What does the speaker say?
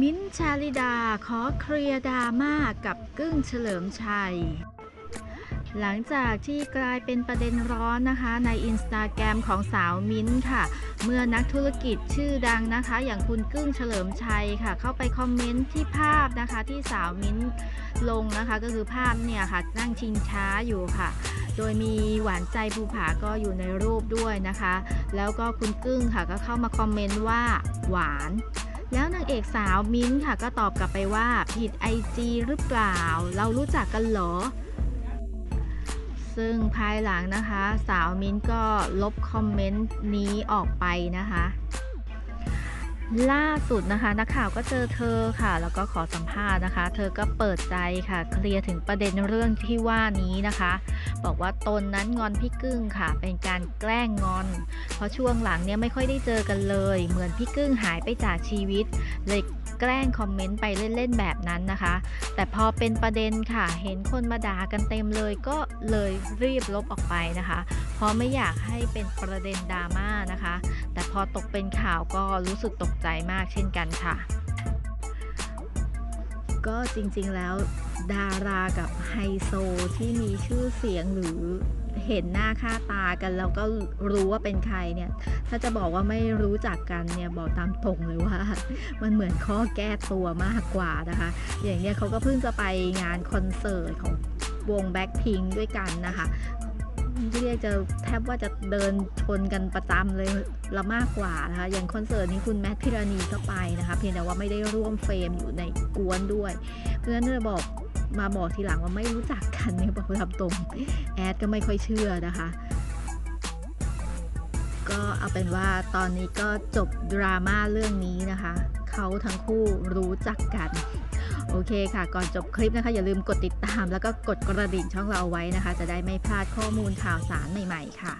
มิ้นชาลิดาขอเคลียร์ดราม่ากับกึ้งเฉลิมชัย หลังจากที่กลายเป็นประเด็นร้อนนะคะในอินสตาแกรมของสาวมิ้นค่ะ เมื่อนักธุรกิจชื่อดังนะคะ อย่างคุณกึ้งเฉลิมชัยค่ะ เข้าไปคอมเมนต์ที่ภาพนะคะที่สาวมิ้นลงนะคะ ก็คือภาพเนี่ยค่ะนั่งชิงช้าอยู่ค่ะโดยมีหวานใจภูผาก็อยู่ในรูปด้วยนะคะ แล้วก็คุณกึ้งค่ะก็เข้ามาคอมเมนต์ว่าหวาน แล้วนางเอกสาวมิ้นค่ะก็ตอบกลับไปว่าผิดไอจีหรือเปล่า เรารู้จักกันเหรอ ซึ่งภายหลังนะคะ สาวมิ้นก็ลบคอมเมนต์นี้ออกไปนะคะ ล่าสุดนะคะ นักข่าวก็เจอเธอค่ะ แล้วก็ขอสัมภาษณ์นะคะ เธอก็เปิดใจค่ะ เคลียร์ถึงประเด็นเรื่องที่ว่านี้นะคะ บอกว่าตนนั้นงอนพี่กึ้งค่ะ เป็นการแกล้งงอน เพราะช่วงหลังเนี่ยไม่ค่อยได้เจอกันเลย เหมือนพี่กึ้งหายไปจากชีวิต เลยแกล้งคอมเมนต์ไปเล่นๆแบบนั้นนะคะ แต่พอเป็นประเด็นค่ะ เห็นคนมาด่ากันเต็มเลยก็เลยรีบลบออกไปนะคะ เพราะไม่อยากให้เป็นประเด็นดราม่านะคะ พอตกเป็นข่าวก็รู้สึกตกใจมากเช่นกันค่ะ ก็จริงๆแล้วดารากับไฮโซที่มีชื่อเสียงหรือเห็นหน้าค่าตากันแล้วก็รู้ว่าเป็นใครเนี่ย ถ้าจะบอกว่าไม่รู้จักกันเนี่ยบอกตามตรงเลยว่า มันเหมือนข้อแก้ตัวมากกว่านะคะ อย่างเนี้ยเขาก็เพิ่งจะไปงานคอนเสิร์ตของวงแบ็คพิงด้วยกันนะคะ เรียกจะแทบว่าจะเดินชนกันประจำเลยละมากกว่านะคะ อย่างคอนเสิร์ตนี้คุณแมทพิรณีก็ไปนะคะ เพียงแต่ว่าไม่ได้ร่วมเฟรมอยู่ในกวนด้วย เพราะฉะนั้นเลยบอกมาบอกทีหลังว่าไม่รู้จักกันเนี่ยบอกตามตรงแอดก็ไม่ค่อยเชื่อนะคะ ก็เอาเป็นว่าตอนนี้ก็จบดราม่าเรื่องนี้นะคะ เขาทั้งคู่รู้จักกัน โอเคค่ะ ก่อนจบคลิปนะคะ อย่าลืมกดติดตาม แล้วก็กดกระดิ่งช่องเราเอาไว้นะคะ จะได้ไม่พลาดข้อมูลข่าวสารใหม่ ๆ ค่ะ